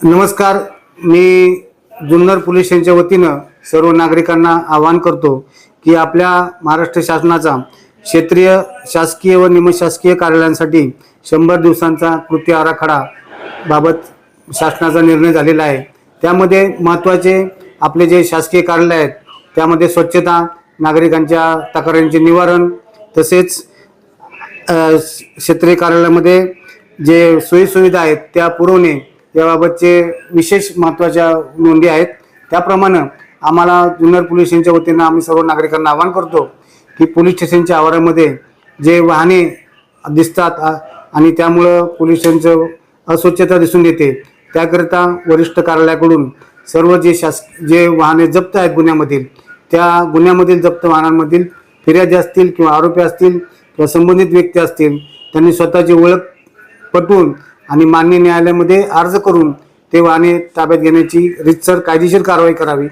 नमस्कार मी जुन्नर पोलीस स्टेशनच्या वतीनं सर्व नागरिकांना आवाहन करतो की आपल्या महाराष्ट्र शासनाचा क्षेत्रीय शासकीय व निमशासकीय कार्यालयांसाठी शंभर दिवसांचा कृती आराखडा बाबत शासनाचा निर्णय झालेला आहे. त्यामध्ये महत्त्वाचे आपले जे शासकीय कार्यालय आहेत त्यामध्ये स्वच्छता नागरिकांच्या तक्रारींचे निवारण तसेच क्षेत्रीय कार्यालयामध्ये जे सोयीसुविधा आहेत त्या पुरवणे याबाबतचे विशेष महत्त्वाच्या नोंदी आहेत. त्याप्रमाणे आम्हाला जुन्नर पोलीस स्टेशनच्या वतीनं आम्ही सर्व नागरिकांना आवाहन करतो की पोलीस स्टेशनच्या आवारामध्ये जे वाहने दिसतात आणि त्यामुळं पोलीस स्टेशनचं अस्वच्छता दिसून येते. त्याकरिता वरिष्ठ कार्यालयाकडून सर्व जे शास जे वाहने जप्त आहेत गुन्ह्यामधील त्या गुन्ह्यामधील जप्त वाहनांमधील फिर्यादी असतील किंवा आरोपी असतील किंवा संबंधित व्यक्ती असतील त्यांनी स्वतःची ओळख पटवून आणि मान्य न्यायालयामध्ये अर्ज करून ते वाहने ताब्यात घेण्याची रितसर कायदेशीर कारवाई करावी.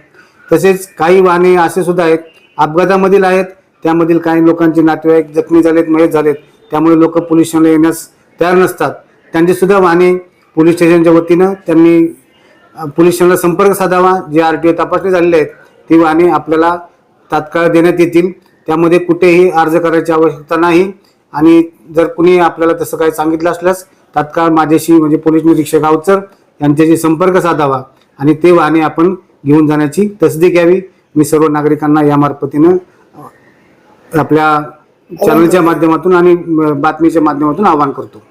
तसेच काही वाहने असे सुद्धा आहेत अपघातामधील आहेत त्यामधील काही लोकांचे नातेवाईक जखमी झालेत मयत झालेत त्यामुळे लोक पोलीस स्टेशनला येण्यास तयार नसतात. त्यांची सुद्धा वाहने पोलीस स्टेशनच्या वतीनं त्यांनी पोलीस स्टेशनला संपर्क साधावा जे आर टी ओ तपासणी झालेले आहेत ती वाहने आपल्याला तात्काळ देण्यात येतील. त्यामध्ये कुठेही अर्ज करायची आवश्यकता नाही आणि जर कुणी आपल्याला तसं काही सांगितलं असल्यास तात्काळ माझ्याशी म्हणजे पोलीस निरीक्षक अवचर यांच्याशी संपर्क साधावा आणि ते वाहने आपण घेऊन जाण्याची तसदी घ्यावी मी सर्व नागरिकांना या मार्फतीनं आपल्या चॅनलच्या माध्यमातून आणि बातमीच्या माध्यमातून आवाहन करतो.